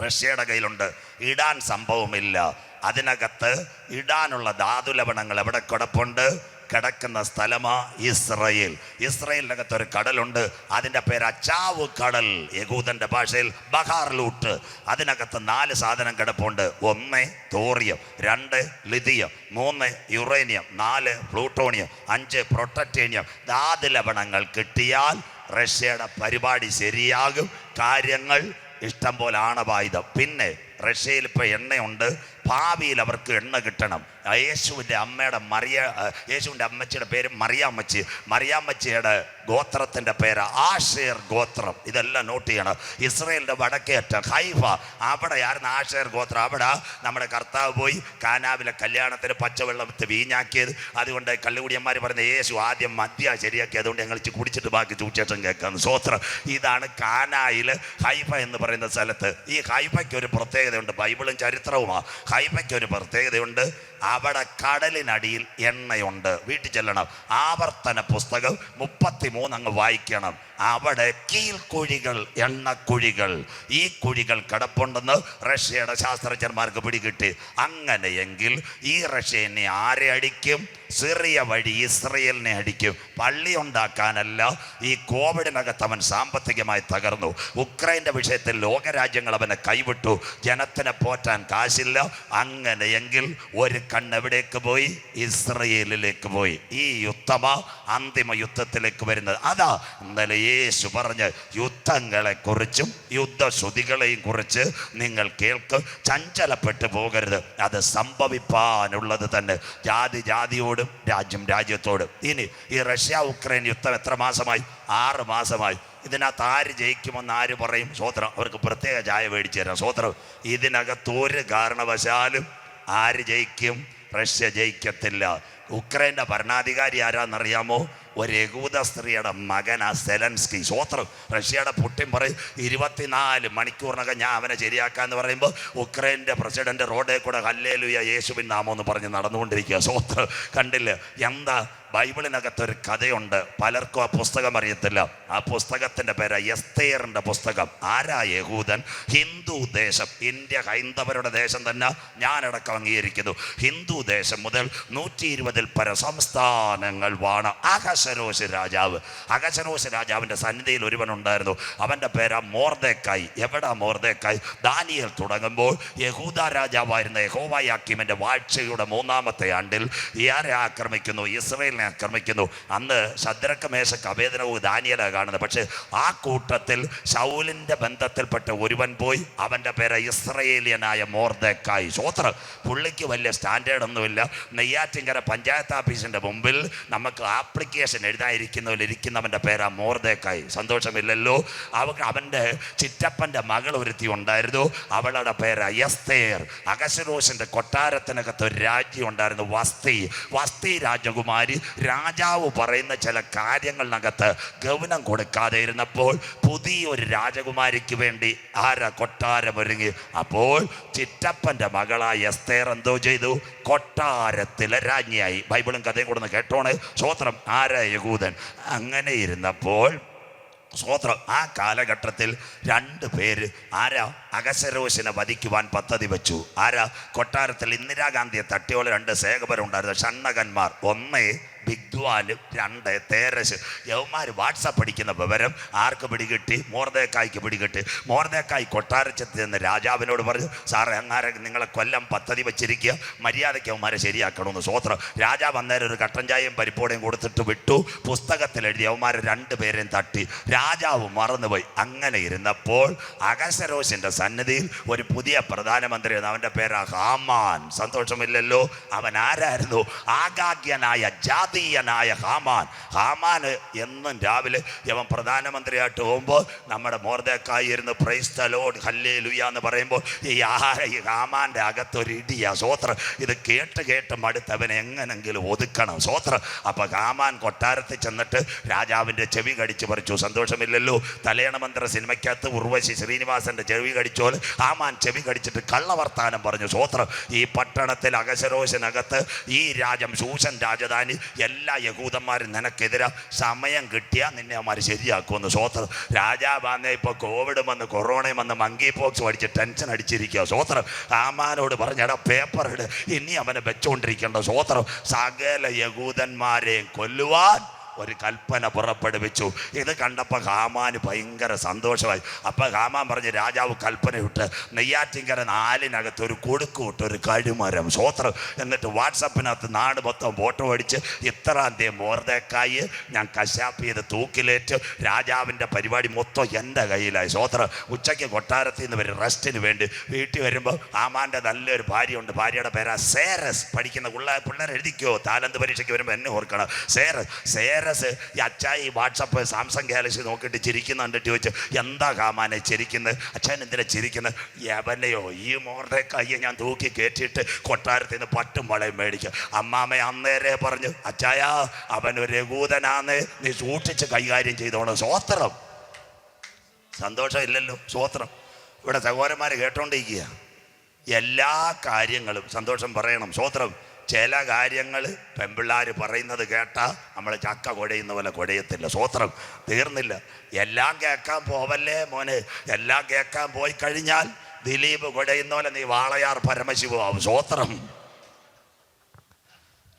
റഷ്യയുടെ കയ്യിലുണ്ട്. ഇടാൻ സംഭവമില്ല. അതിനകത്ത് ഇടാനുള്ള ധാതുലവണങ്ങൾ എവിടെ കിടപ്പുണ്ട്? കിടക്കുന്ന സ്ഥലമാ ഇസ്രയേൽ. ഇസ്രയേലിനകത്ത് ഒരു കടലുണ്ട്. അതിന്റെ പേര് അച്ചാവ് കടൽ. യഹൂദന്റെ ഭാഷയിൽ ബഹാർ ലൂട്ട്. അതിനകത്ത് നാല് സാധനം കിടപ്പുണ്ട്. ഒന്ന് തോറിയം രണ്ട് ലിഥിയം മൂന്ന് യുറേനിയം നാല് പ്ലൂട്ടോണിയം അഞ്ച് പ്രൊട്ടക്ടേനിയം ധാതു ലവണങ്ങൾ കിട്ടിയാൽ റഷ്യയുടെ പരിപാടി ശരിയാകും. കാര്യങ്ങൾ ഇഷ്ടം പോലെ ആണവായുധം. പിന്നെ റഷ്യയിൽ ഇപ്പോൾ എണ്ണയുണ്ട്. ഭാവിയിൽ അവർക്ക് എണ്ണ കിട്ടണം. യേശുവിന്റെ അമ്മയുടെ മറിയ യേശുവിന്റെ അമ്മച്ചിയുടെ പേര് മറിയാമ്മച്ചി. മറിയാമ്മച്ചിയുടെ ഗോത്രത്തിന്റെ പേര് ആഷേർ ഗോത്രം. ഇതെല്ലാം നോട്ട് ചെയ്യണം. ഇസ്രയേലിന്റെ വടക്കേറ്റം ഹൈഫ. അവിടെ ആയിരുന്നു ആഷേർ ഗോത്രം. അവിടെ നമ്മുടെ കർത്താവ് പോയി കാനാവിലെ കല്യാണത്തിന് പച്ചവെള്ളത്ത് വീഞ്ഞാക്കിയത്. അതുകൊണ്ട് കള്ളുകുടിയന്മാർ പറഞ്ഞ യേശു ആദ്യം മദ്യ ശരിയാക്കി അതുകൊണ്ട് ഞങ്ങൾ കുടിച്ചിട്ട് ബാക്കി ചൂച്ചേട്ടം കേൾക്കാം. സ്വോത്രം ഇതാണ് കാനായിൽ ഹൈഫ എന്ന് പറയുന്ന സ്ഥലത്ത്. ഈ ഹൈഫയ്ക്ക് ഒരു പ്രത്യേകതയുണ്ട്. ബൈബിളും ചരിത്രവുമാണ് ഹൈഫയ്ക്ക് ഒരു പ്രത്യേകതയുണ്ട്. അവിടെ കടലിനടിയിൽ എണ്ണയുണ്ട്. വീട്ടിൽ ചെല്ലണം. ആവർത്തന പുസ്തകം മുപ്പത്തി മൂന്ന് അങ്ങ് വായിക്കണം. അവിടെ കീൽക്കുഴികൾ എണ്ണക്കുഴികൾ ഈ കുഴികൾ കിടപ്പുണ്ടെന്ന് റഷ്യയുടെ ശാസ്ത്രജ്ഞന്മാർക്ക് പിടികിട്ടി. അങ്ങനെയെങ്കിൽ ഈ റഷ്യനെ ആരെ അടിക്കും? സിറിയ വഴി ഇസ്രയേലിനെ അടിക്കും. പള്ളി ഉണ്ടാക്കാനല്ല ഈ കോവിഡിനകത്ത് അവൻ സാമ്പത്തികമായി തകർന്നു. ഉക്രൈന്റെ വിഷയത്തിൽ ലോകരാജ്യങ്ങൾ അവനെ കൈവിട്ടു. ജനത്തിനെ പോറ്റാൻ കാശില്ല. അങ്ങനെയെങ്കിൽ ഒരു കണ്ണെവിടേക്ക് പോയി? ഇസ്രയേലിലേക്ക് പോയി. ഈ യുദ്ധമ അന്തിമ യുദ്ധത്തിലേക്ക് വരുന്നത്. അതാ ഇന്നലെ യേശു പറഞ്ഞ് യുദ്ധങ്ങളെക്കുറിച്ചും യുദ്ധശ്രുതികളെയും കുറിച്ച് നിങ്ങൾ കേൾക്ക്. ചഞ്ചലപ്പെട്ടു പോകരുത്. അത് സംഭവിപ്പാനുള്ളത് തന്നെ ജാതി ജാതിയോടും രാജ്യം രാജ്യത്തോടും. ഇനി ഈ റഷ്യ ഉക്രൈൻ യുദ്ധം എത്ര മാസമായി? ആറ് മാസമായി. ഇതിനകത്ത് ആര് ജയിക്കുമെന്ന് ആര് പറയും? സ്വോത്രം അവർക്ക് പ്രത്യേക ചായ മേടിച്ചു തരാം. സ്വോത്രം ഇതിനകത്ത് ഒരു കാരണവശാലും ആര് ജയിക്കും? റഷ്യ ജയിക്കത്തില്ല. ഉക്രൈന്റെ ഭരണാധികാരി ആരാന്നറിയാമോ? ഒരു യകൂത സ്ത്രീയുടെ മകനാ സെലൻസ്കി. സ്വോത്രം റഷ്യയുടെ പുട്ടിൻ പറയും ഇരുപത്തിനാല് മണിക്കൂറിനകം ഞാൻ അവനെ ശരിയാക്കാന്ന് പറയുമ്പോൾ ഉക്രൈന്റെ പ്രസിഡന്റ് റോഡിൽ കൂടെ ഹല്ലേലുയ യേശുവിൻ നാമം എന്ന് പറഞ്ഞ് നടന്നുകൊണ്ടിരിക്കുക. സ്വോത്രം കണ്ടില്ല? എന്താ ബൈബിളിനകത്തൊരു കഥയുണ്ട്. പലർക്കും ആ പുസ്തകം അറിയത്തില്ല. ആ പുസ്തകത്തിന്റെ പേര് എസ്തേറിന്റെ പുസ്തകം. ആരാ യഹൂദൻ? ഹിന്ദു ദേശം. ഇന്ത്യ ഹൈന്ദവരുടെ ദേശം തന്നെ ഞാനടക്കം അംഗീകരിക്കുന്നു. ഹിന്ദു ദേശം മുതൽ നൂറ്റി ഇരുപതിൽ പര സംസ്ഥാനങ്ങൾ വാണ അഹശരോശ് രാജാവ്. അഹശരോശ് രാജാവിന്റെ സന്നിധിയിൽ ഒരുവൻ ഒരുവനുണ്ടായിരുന്നു. അവന്റെ പേരാ മോർദേക്കായി എവിടാ മോർദേക്കായി ദാനിയൽ തുടങ്ങുമ്പോൾ യഹൂദ രാജാവായിരുന്ന യഹോവായാക്കിമിന്റെ വാഴ്ചയുടെ മൂന്നാമത്തെ ആണ്ടിൽ ആരെ ആക്രമിക്കുന്നു. ഇസ്രയേലിനെ ഇസ്രയേലിനെ ആക്രമിക്കുന്നു അന്ന് ശദ്രക്ക മേശക്ക് അഭേദനവും ദാനിയലാണ് കാണുന്നത്. പക്ഷേ ആ കൂട്ടത്തിൽ ശൗലിന്റെ ബന്ധത്തിൽപ്പെട്ട ഒരുവൻ പോയി. അവന്റെ പേര് ഇസ്രയേലിയനായ മോർദക്കായി ശോത്ര പുള്ളിക്ക് വലിയ സ്റ്റാൻഡേർഡ് ഒന്നുമില്ല. നെയ്യാറ്റിങ്കര പഞ്ചായത്ത് ഓഫീസിന്റെ മുമ്പിൽ നമുക്ക് ആപ്ലിക്കേഷൻ എഴുതാതിരിക്കുന്നവരിൽ ഇരിക്കുന്നവന്റെ പേരാ മോർദേക്കായി സന്തോഷമില്ലല്ലോ. അവ അവന്റെ ചിറ്റപ്പന്റെ മകൾ ഒരുത്തി ഉണ്ടായിരുന്നു. അവളുടെ പേര് അയസ്തേർ. അഗശരോസിന്റെ കൊട്ടാരത്തിനകത്ത് ഒരു രാജ്യം ഉണ്ടായിരുന്നു. വസ്തി. വസ്തി രാജകുമാരി. രാജാവ് പറയുന്ന ചില കാര്യങ്ങളിനകത്ത് ഗൗനം കൊടുക്കാതെ ഇരുന്നപ്പോൾ പുതിയൊരു രാജകുമാരിക്ക് വേണ്ടി ആര കൊട്ടാരമൊരുങ്ങി അപ്പോൾ ചിറ്റപ്പന്റെ മകളായ എസ്തേർ എന്തോ ചെയ്തു? കൊട്ടാരത്തിലെ രാജ്ഞിയായി. ബൈബിളും കഥയും കൂടെ ഒന്ന് കേട്ടോണേ. സ്വോത്രം ആര യഹൂദൻ? അങ്ങനെ ഇരുന്നപ്പോൾ സ്വോത്രം ആ കാലഘട്ടത്തിൽ രണ്ട് പേര് ആരാ? അഗസരോസിനെ വധിക്കുവാൻ പദ്ധതി വെച്ചു. ആരാ? കൊട്ടാരത്തിൽ ഇന്ദിരാഗാന്ധിയെ തട്ടിയോളെ രണ്ട് സേവകരുണ്ടായിരുന്നു ഷണ്ണകന്മാർ ഒന്ന് ബിഗ്ദ്വാലും രണ്ട് തേരശ്. യവന്മാർ വാട്സപ്പ് അടിക്കുന്ന വിവരം ആർക്ക് പിടികിട്ടി? മോർദേക്കായ്ക്ക് പിടികിട്ടി. മോർദേക്കായ് കൊട്ടാരച്ചത്ത് നിന്ന് രാജാവിനോട് പറഞ്ഞു സാറേ അങ്ങാരെ നിങ്ങളെ കൊല്ലം പദ്ധതി വെച്ചിരിക്കുക. മര്യാദയ്ക്ക് അവന്മാരെ ശരിയാക്കണമെന്ന് സ്വോത്രം രാജാവ് അന്നേരം ഒരു കട്ടൻ ചായയും പരിപ്പോടയും കൊടുത്തിട്ട് വിട്ടു. പുസ്തകത്തിൽ എഴുതി രണ്ട് രണ്ടുപേരെയും തട്ടി. രാജാവ് മറന്നുപോയി. അങ്ങനെ ഇരുന്നപ്പോൾ അഗസരോസിന്റെ സന്നിധിയിൽ ഒരു പുതിയ പ്രധാനമന്ത്രി അവന്റെ പേരാ ഹാമാൻ. സന്തോഷമില്ലല്ലോ. അവൻ ആരായിരുന്നു? ആഗാഗ്യനായ ജാതീയനായ ഹാമാൻ. ഹാമാന് എന്നും രാവിലെ അവൻ പ്രധാനമന്ത്രിയായിട്ട് പോകുമ്പോൾ നമ്മുടെ മോർദേക്കായി ഇരുന്ന് പ്രൈസ് തലോഡ് ഹല്ലേ ലുയ എന്ന് പറയുമ്പോൾ ഈ ആഹാര ഈ ഹാമാന്റെ അകത്തൊരു ഇടിയാ സോത്ര. ഇത് കേട്ട് കേട്ട് മടുത്തവൻ എങ്ങനെങ്കിലും ഒതുക്കണം സോത്ര. അപ്പൊ ഹാമാൻ കൊട്ടാരത്തിൽ ചെന്നിട്ട് രാജാവിന്റെ ചെവി കടിച്ചു പറിച്ചു. സന്തോഷമില്ലല്ലോ. തലയണമന്ത്ര സിനിമയ്ക്കകത്ത് ഉർവശി ശ്രീനിവാസന്റെ ചെവി കടിച്ചോൽ ഹാമാൻ ചെവി കടിച്ചിട്ട് കള്ളവർത്താനം പറഞ്ഞു സോത്രം. ഈ പട്ടണത്തിൽ അകശരോശനകത്ത് ഈ രാജം സൂശൻ രാജധാനി എല്ലാ യഹൂദന്മാരും നിനക്കെതിരെ സമയം കിട്ടിയാൽ നിന്നെ അവന്മാർ ശരിയാക്കുമെന്ന് സ്വോത്രം രാജാവാന്നെ ഇപ്പോൾ കോവിഡ് വന്ന് കൊറോണയും വന്ന് മങ്കി പോക്സ് അടിച്ച് ടെൻഷൻ അടിച്ചിരിക്കുക സ്വോത്രം ആമാനോട് പറഞ്ഞടാ പേപ്പർ ഇട്. ഇനി അവനെ വെച്ചുകൊണ്ടിരിക്കേണ്ട സ്വോത്രം സകല യഹൂദന്മാരെയും കൊല്ലുവാൻ ഒരു കൽപ്പന പുറപ്പെടുവിച്ചു. ഇത് കണ്ടപ്പോൾ ഹാമാന് ഭയങ്കര സന്തോഷമായി. അപ്പം ഹാമാൻ പറഞ്ഞ് രാജാവ് കൽപ്പനയിട്ട് നെയ്യാറ്റിങ്കര നാലിനകത്ത് ഒരു കൊടുക്കൂട്ട് ഒരു കഴിമരം സ്വോത്രം എന്നിട്ട് വാട്സപ്പിനകത്ത് നാട് മൊത്തം ഫോട്ടോ അടിച്ച് ഇത്രാം തീയതി മോർദേക്കായി ഞാൻ കശാപ്പ് ചെയ്ത് തൂക്കിലേറ്റ്. രാജാവിന്റെ പരിപാടി മൊത്തം എന്റെ കയ്യിലായി സ്വോത്രം ഉച്ചയ്ക്ക് കൊട്ടാരത്തിൽ നിന്ന് വരും റെസ്റ്റിന് വേണ്ടി. വീട്ടിൽ വരുമ്പോൾ ആമാന്റെ നല്ലൊരു ഭാര്യയുണ്ട്. ഭാര്യയുടെ പേരാ സേരസ്. പഠിക്കുന്ന പിള്ളേർ പിള്ളേർ എഴുതിക്കോ. താലന്ത് പരീക്ഷയ്ക്ക് വരുമ്പോൾ എന്നെ ഓർക്കണം. സേരസ് സേരസ് ഈ അച്ചായി വാട്സപ്പ് സാംസങ് ഗാലക്സി നോക്കിയിട്ട് ചിരിക്കുന്ന കണ്ടിട്ട് ചോദിച്ചു എന്താ കാമാനെ ചിരിക്കുന്നത് അച്ഛൻ എന്തിനാ ചിരിക്കുന്നത് എവനെയോ ഈ മോറുടെ കയ്യെ ഞാൻ തൂക്കി കയറ്റിയിട്ട് കൊട്ടാരത്തിൽ നിന്ന് പട്ടും വളയും മേടിക്കും. അമ്മാമ്മ അന്നേരെ പറഞ്ഞു അച്ചായാ അവനൊരു രഘൂതനാന്ന്. നീ സൂക്ഷിച്ച് കൈകാര്യം ചെയ്തോണം. സ്വോത്രം. സന്തോഷമില്ലല്ലോ സ്വോത്രം. ഇവിടെ സഹോദരന്മാർ കേട്ടോണ്ടിരിക്കുക എല്ലാ കാര്യങ്ങളും സന്തോഷം പറയണം സ്വോത്രം. ചില കാര്യങ്ങൾ പെമ്പിള്ളാർ പറയുന്നത് കേട്ടാൽ നമ്മൾ ചക്ക കൊടയുന്ന പോലെ കുഴയത്തില്ല സ്വോത്രം തീർന്നില്ല. എല്ലാം കേൾക്കാൻ പോവല്ലേ മോനെ? എല്ലാം കേൾക്കാൻ പോയി കഴിഞ്ഞാൽ ദിലീപ് കൊടയുന്ന പോലെ നീ വാളയാർ പരമശിവമാവും സ്വോത്രം.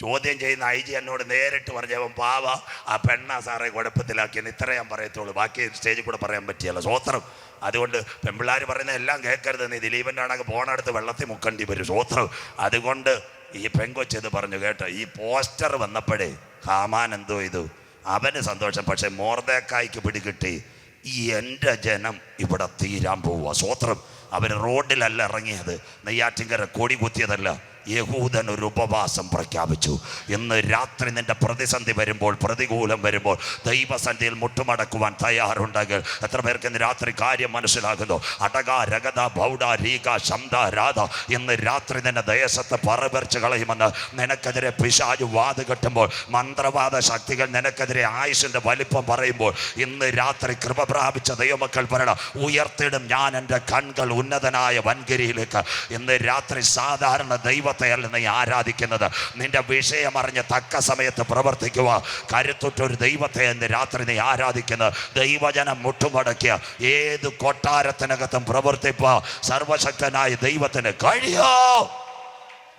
ചോദ്യം ചെയ്യുന്ന ഐ ജി എന്നോട് നേരിട്ട് പറഞ്ഞവൻ പാവ ആ പെണ്ണ സാറെ കുഴപ്പത്തിലാക്കിയെന്ന് ഇത്ര ഞാൻ പറയത്തുള്ളൂ. ബാക്കി സ്റ്റേജിൽ കൂടെ പറയാൻ പറ്റിയല്ല. സ്വോത്രം. അതുകൊണ്ട് പെമ്പിള്ളാർ പറയുന്ന എല്ലാം കേൾക്കരുത്. നീ ദിലീപന്റെ ആണെങ്കിൽ പോണടുത്ത് വെള്ളത്തിൽ മുക്കേണ്ടി വരും. സ്വോത്രം. അതുകൊണ്ട് ഈ പെങ്കൊച്ചെന്ന് പറഞ്ഞു കേട്ടോ ഈ പോസ്റ്റർ വന്നപ്പോഴേ ഹാമാൻ എന്തോ ഇത് അവന് സന്തോഷം പക്ഷെ മോർദേക്കായ്ക്ക് പിടികിട്ടി. ഈ എന്റെ ജനം ഇവിടെ തീരാൻ പോവുക. സ്വോത്രം. അവർ റോഡിലല്ല ഇറങ്ങിയത്. നെയ്യാറ്റിങ്കര കൊടി കുത്തിയതല്ല. യഹൂദൻ ഒരു ഉപവാസം പ്രഖ്യാപിച്ചു. ഇന്ന് രാത്രി നിന്റെ പ്രതിസന്ധി വരുമ്പോൾ പ്രതികൂലം വരുമ്പോൾ ദൈവസന്ധിയിൽ മുട്ടുമടക്കുവാൻ തയ്യാറുണ്ടെങ്കിൽ എത്ര പേർക്ക് ഇന്ന് രാത്രി കാര്യം മനസ്സിലാകുന്നു? അടക രഗത ബൗഡ രീക ശംദ രാധ ഇന്ന് രാത്രി നിന്റെ ദേശത്ത് പറപറിച്ച് കളയുമെന്ന് നിനക്കെതിരെ പിശാജ് വാത് കെട്ടുമ്പോൾ മന്ത്രവാദ ശക്തികൾ നിനക്കെതിരെ ആയുഷിന്റെ വലിപ്പം പറയുമ്പോൾ ഇന്ന് രാത്രി കൃപ പ്രാപിച്ച ദൈവമക്കൾ പറയണം ഉയർത്തിടും ഞാൻ എന്റെ കൺകൾ ഉന്നതനായ വൻകിരിയിലേക്ക് ഇന്ന് രാത്രി സാധാരണ ദൈവത്തെ അല്ല നീ ആരാധിക്കുന്നത്? നിന്റെ വിഷയം അറിഞ്ഞ് തക്ക സമയത്ത് പ്രവർത്തിക്കുക കരുത്തുറ്റൊരു ദൈവത്തെ എന്ന് രാത്രി നീ ആരാധിക്കുന്നത് ദൈവജനം മുട്ടുമടക്കിയ ഏത് കൊട്ടാരത്തിനകത്തും പ്രവർത്തിപ്പ. സർവശക്തനായ ദൈവത്തിന് കഴിയോ?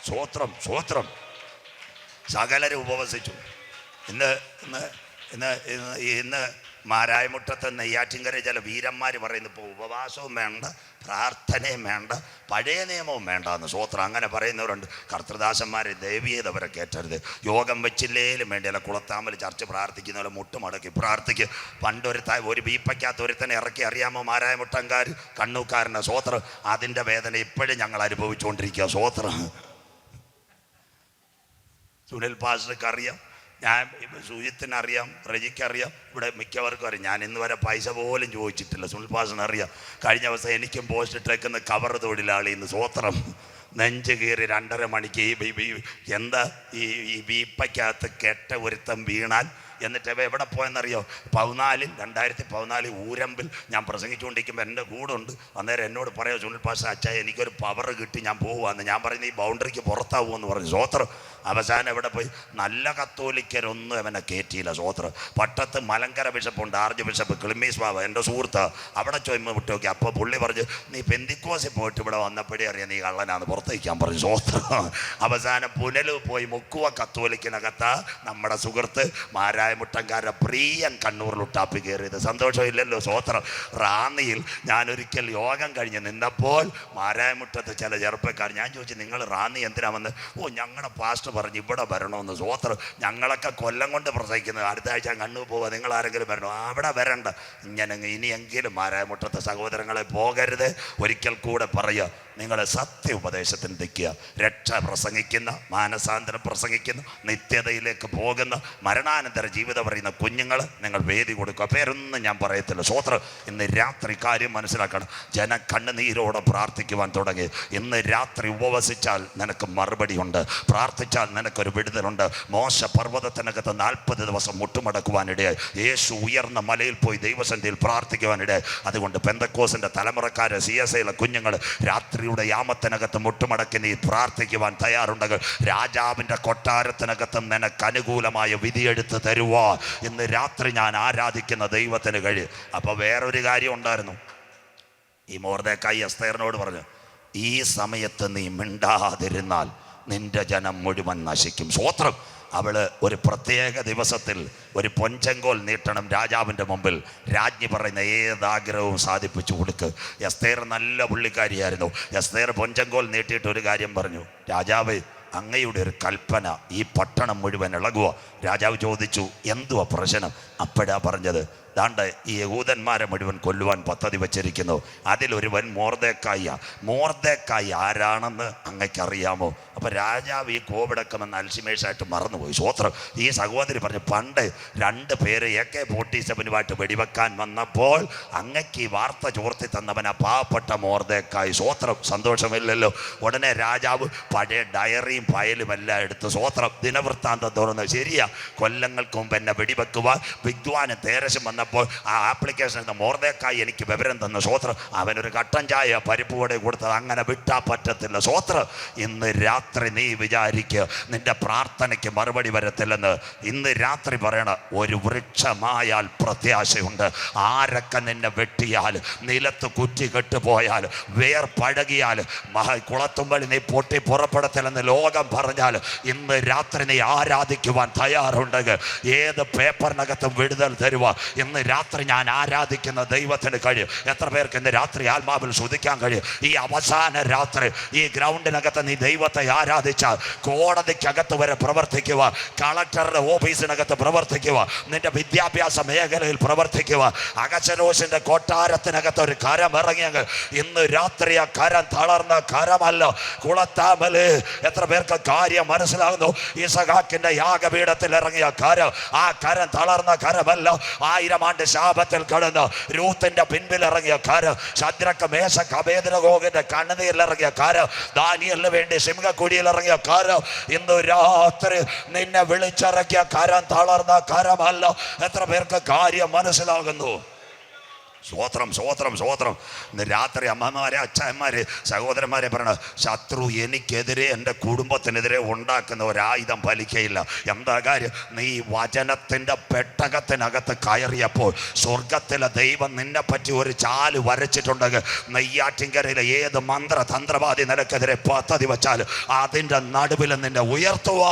സ്വോത്രം സ്വോത്രം. സകലരും ഉപവസിച്ചു. ഇന്ന് ഇന്ന് ഇന്ന് ഇന്ന് മാരായമുട്ടത്ത് നെയ്യാറ്റിങ്കര ചില വീരന്മാർ പറയുന്നു ഇപ്പോൾ ഉപവാസവും വേണ്ട പ്രാർത്ഥനയും വേണ്ട പഴയ നിയമവും വേണ്ട എന്ന് സ്വോത്രം അങ്ങനെ പറയുന്നവരുണ്ട്. കർത്തൃദാസന്മാരെ ദേവീയതവരെ കയറ്റരുത് യോഗം വെച്ചില്ലേലും വേണ്ടിയല്ല കുളത്താമൽ ചർച്ച പ്രാർത്ഥിക്കുന്നവരെ മുട്ടുമടക്കി പ്രാർത്ഥിക്കുക പണ്ടൊരു ഒരു ബീപ്പയ്ക്കകത്ത് തന്നെ ഇറക്കി അറിയാമോ മാരായമുട്ടങ്കാർ കണ്ണൂക്കാരന്റെ സ്വോത്രം അതിന്റെ വേദന ഇപ്പോഴും ഞങ്ങൾ അനുഭവിച്ചുകൊണ്ടിരിക്കുക സ്വോത്രം സുനിൽ പാസ്റ്റർക്ക് അറിയാം. ഞാൻ അറിയാം റജിക്ക് അറിയാം ഇവിടെ മിക്കവർക്കും അറിയാം ഞാൻ ഇന്ന് വരെ പൈസ പോലും ചോദിച്ചിട്ടില്ല പാസ്റ്ററിന് അറിയാം കഴിഞ്ഞ ദിവസം എനിക്കും പോസ്റ്റ് ഇട്ടേക്കുന്ന കവർ തൊഴിലാളി ഇന്ന് സ്വോത്രം നെഞ്ച് കീറി രണ്ടര മണിക്ക് ഈ എന്താ ഈ ഈ വീപ്പയ്ക്കകത്ത് കെട്ട ഒരുത്തം വീണാൽ എന്നിട്ട് ഇവ എവിടെ പോയെന്നറിയോ? പതിനാലിൽ രണ്ടായിരത്തി പതിനാലിൽ ഊരമ്പിൽ ഞാൻ പ്രസംഗിച്ചുകൊണ്ടിരിക്കുമ്പോൾ എന്റെ ഉണ്ട് അന്നേരം എന്നോട് പറയാം സുനിൽ പാഷ അച്ഛാ എനിക്കൊരു പവർ കിട്ടി ഞാൻ പോകുവാന്ന് ഞാൻ പറയുന്നത് ഈ ബൗണ്ടറിക്ക് പുറത്താവുമെന്ന് പറഞ്ഞു. സോത്രം. അവസാനം എവിടെ പോയി? നല്ല കത്തോലിക്കരൊന്നും അവനെ കയറ്റിയില്ല സോത്ര. പട്ടത്ത് മലങ്കര ബിഷപ്പുണ്ട് ആർജ് ബിഷപ്പ് ക്ലിമീസ് ബാബ എന്റെ സുഹൃത്ത്. അവിടെ ചോയ്മ വിട്ടു നോക്കി അപ്പോൾ പുള്ളി പറഞ്ഞു നീ പെന്തിക്കോസിൽ പോയിട്ട് ഇവിടെ വന്നപ്പോഴേ അറിയാം നീ കള്ളനാന്ന് പുറത്തേക്കാൻ പറഞ്ഞു. സോത്ര. അവസാനം പുനലു പോയി മുക്കുവ കത്തോലിക്കിനകത്ത് നമ്മുടെ സുഹൃത്ത് മാരായമുട്ടങ്കാരുടെ പ്രിയൻ കണ്ണൂരിലുട്ടാപ്പി കയറിയത്. സന്തോഷമില്ലല്ലോ സ്വോത്രം റാന്നിയിൽ ഞാനൊരിക്കൽ യോഗം കഴിഞ്ഞ് നിന്നപ്പോൾ മാരായമുട്ടത്ത് ചില ചെറുപ്പക്കാർ ഞാൻ ചോദിച്ചു നിങ്ങൾ റാന്നി എന്തിനാ വന്ന് ഓ ഞങ്ങളുടെ പാസ്റ്റർ പറഞ്ഞു ഇവിടെ വരണമെന്ന്. സ്വോത്രം ഞങ്ങളൊക്കെ കൊല്ലം കൊണ്ട് പ്രസവിക്കുന്നത് അടുത്ത ആഴ്ച കണ്ണൂർ പോവുക നിങ്ങൾ ആരെങ്കിലും വരണോ? അവിടെ വരണ്ട. ഇങ്ങനെ ഇനിയെങ്കിലും മാരായമുട്ടത്തെ സഹോദരങ്ങളെ പോകരുത്. ഒരിക്കൽ കൂടെ പറയുക. നിങ്ങൾ സത്യ ഉപദേശത്തിന് നിൽക്കുക രക്ഷ പ്രസംഗിക്കുന്ന മാനസാന്തരം പ്രസംഗിക്കുന്ന നിത്യതയിലേക്ക് പോകുന്ന മരണാനന്തര ജീവിതം പറയുന്ന കുഞ്ഞുങ്ങൾ നിങ്ങൾ വേദി കൊടുക്കുക. പേരൊന്നും ഞാൻ പറയത്തില്ല. സ്വോത്രം ഇന്ന് രാത്രി കാര്യം മനസ്സിലാക്കണം. ജന കണ്ണുനീരോടെ പ്രാർത്ഥിക്കുവാൻ തുടങ്ങി. ഇന്ന് രാത്രി ഉപവസിച്ചാൽ നിനക്ക് മറുപടി ഉണ്ട്. പ്രാർത്ഥിച്ചാൽ നിനക്കൊരു വിടുതലുണ്ട്. മോശ പർവതത്തിനകത്ത് നാൽപ്പത് ദിവസം മുട്ടുമടക്കുവാനിടയായി. യേശു ഉയർന്ന മലയിൽ പോയി ദൈവസന്ധിയിൽ പ്രാർത്ഥിക്കുവാനിടയായി. അതുകൊണ്ട് പെന്തക്കോസിന്റെ തലമുറക്കാരെ സി എസ് ഐയിലെ കുഞ്ഞുങ്ങൾ രാത്രിയുടെ യാമത്തിനകത്ത് മുട്ടുമടക്കി നീ പ്രാർത്ഥിക്കുവാൻ തയ്യാറുണ്ടെങ്കിൽ രാജാവിന്റെ കൊട്ടാരത്തിനകത്തും നിനക്ക് അനുകൂലമായ വിധിയെടുത്ത് തരുവാ. ഇന്ന് രാത്രി ഞാൻ ആരാധിക്കുന്ന ദൈവത്തിന് കഴിയും. അപ്പോൾ വേറൊരു കാര്യം ഉണ്ടായിരുന്നു. ഈ മോർദേക്കായി എസ്തേറിനോട് പറഞ്ഞു ഈ സമയത്ത് നീ മിണ്ടാതിരുന്നാൽ നിന്റെ ജനം മുഴുവൻ നശിക്കും. സ്വോത്രം അവൾ ഒരു പ്രത്യേക ദിവസത്തിൽ ഒരു പൊൻചെങ്കോൽ നീട്ടണം രാജാവിന്റെ മുമ്പിൽ. രാജ്ഞി പറയുന്ന ഏതാഗ്രഹവും സാധിപ്പിച്ചു കൊടുക്ക്. എസ്തേർ നല്ല പുള്ളിക്കാരിയായിരുന്നു. എസ്തേർ പൊൻചെങ്കോൽ നീട്ടിയിട്ട് ഒരു കാര്യം പറഞ്ഞു. രാജാവ് അങ്ങയുടെ ഒരു കൽപ്പന ഈ പട്ടണം മുഴുവൻ ഇളകുക രാജാവ് ചോദിച്ചു എന്തുവാ പ്രശ്നം? അപ്പോഴാ പറഞ്ഞത് ദാണ്ട് ഈ യഹൂദന്മാരെ മുഴുവൻ കൊല്ലുവാൻ പദ്ധതി വച്ചിരിക്കുന്നു. അതിലൊരുവൻ മോർദേക്കായ മോർദേക്കായ ആരാണെന്ന് അങ്ങയ്ക്കറിയാമോ? അപ്പൊ രാജാവ് ഈ കോവിടക്കമെന്ന് അൽഷിമേഷായിട്ട് മറന്നുപോയി. സ്വോത്രം ഈ സഹോദരി പറഞ്ഞു പണ്ട് രണ്ട് പേര് എ കെ ഫോർട്ടി സെവനുമായിട്ട് വെടിവെക്കാൻ വന്നപ്പോൾ അങ്ങയ്ക്ക് ഈ വാർത്ത ചോർത്തി തന്നവൻ ആ പാവപ്പെട്ട മോർദേക്കായി സ്വോത്രം സന്തോഷമില്ലല്ലോ. ഉടനെ രാജാവ് പഴയ ഡയറിയും ഫയലും എല്ലാം എടുത്ത് സ്വോത്രം ദിനവൃത്താന്തം തുറന്ന് ശരിയാ കൊല്ലങ്ങൾക്ക് മുമ്പ് എന്നെ വെടിവെക്കുവാൻ വിദ്വാന് തേരശം വന്നപ്പോൾ ആ ആപ്ലിക്കേഷൻ മോർദേക്കായി എനിക്ക് വിവരം തന്ന സ്വോത്രം അവനൊരു കട്ടൻ ചായ പരിപ്പ് കൂടെ കൊടുത്തത് അങ്ങനെ വിട്ടാ പറ്റത്തില്ല. സ്വോത്രം ഇന്ന് രാത്രി നീ വിചാരിക്കുക നിന്റെ പ്രാർത്ഥനയ്ക്ക് മറുപടി വരത്തില്ലെന്ന്. ഇന്ന് രാത്രി പറയണ ഒരു വൃക്ഷമായാൽ പ്രത്യാശയുണ്ട്. ആരൊക്കെ നിന്നെ വെട്ടിയാൽ നിലത്ത് കുറ്റി കെട്ടുപോയാൽ വേർ പഴകിയാൽ മഹ കുളത്തുമ്പളി നീ പൊട്ടി പുറപ്പെടത്തില്ലെന്ന് ലോകം പറഞ്ഞാൽ ഇന്ന് രാത്രി നീ ആരാധിക്കുവാൻ തയ്യാറുണ്ടെങ്കിൽ ഏത് പേപ്പറിനകത്തും വിടുതൽ തരുവാ. ഇന്ന് രാത്രി ഞാൻ ആരാധിക്കുന്ന ദൈവത്തിന് കഴിയും. എത്ര പേർക്ക് ഇന്ന് രാത്രി ആത്മാവിൽ ശ്രദ്ധിക്കാൻ കഴിയും? ഈ അവസാന രാത്രി ഈ ഗ്രൗണ്ടിനകത്ത് നീ ദൈവത്തെ ആരാധിച്ചാൽ കോടതിക്കകത്ത് വരെ പ്രവർത്തിക്കുക കളക്ടറുടെ ഓഫീസിനകത്ത് പ്രവർത്തിക്കുക നിന്റെ വിദ്യാഭ്യാസ മേഖലയിൽ പ്രവർത്തിക്കുക അകച്ചരോശിന്റെ കൊട്ടാരത്തിനകത്ത് ഒരു കരം ഇറങ്ങിയെങ്കിൽ ഇന്ന് രാത്രി ആ കരം തളർന്ന കരമല്ല കുളത്താമൽ എത്ര പേർക്ക് കാര്യം മനസ്സിലാകുന്നു? ഈ സഖാക്കിന്റെ യാഗപീഠത്തിൽ ഇറങ്ങിയ കരം ആ കരം തളർന്ന കരമല്ല. ആയിരം ആണ്ട് ശാപത്തിൽ കടന്ന് രൂത്തിന്റെ പിൻപിൽ ഇറങ്ങിയ കരം ശദ്രക്ക മേശ കണ്ണുനീരിൽ ഇറങ്ങിയ കാര് ദാനിയലിന് വേണ്ടി സിംഹക്കുടിയിൽ ഇറങ്ങിയ കാര് ഇന്ന് രാത്രി നിന്നെ വിളിച്ചിറക്കിയ കാരം തളർന്ന കാരമല്ല. എത്ര പേർക്ക് കാര്യം മനസ്സിലാകുന്നു? സ്വോത്രം സ്വോത്രം സ്വോത്രം. ഇന്ന് രാത്രി അമ്മമാരെ അച്ഛന്മാരെ സഹോദരന്മാരെ പറയണ ശത്രു എനിക്കെതിരെ എന്റെ കുടുംബത്തിനെതിരെ ഉണ്ടാക്കുന്ന ഒരായുധം ഫലിക്കയില്ല എന്താ കാര്യം? നീ വചനത്തിന്റെ പെട്ടകത്തിനകത്ത് കയറിയപ്പോൾ സ്വർഗത്തിലെ ദൈവം നിന്നെപ്പറ്റി ഒരു ചാൽ വരച്ചിട്ടുണ്ടെങ്കിൽ നെയ്യാറ്റിൻകരയിലെ ഏത് മന്ത്ര തന്ത്രവാദി നിനക്കെതിരെ പദ്ധതി വെച്ചാൽ അതിന്റെ നടുവിൽ നിന്നെ ഉയർത്തുക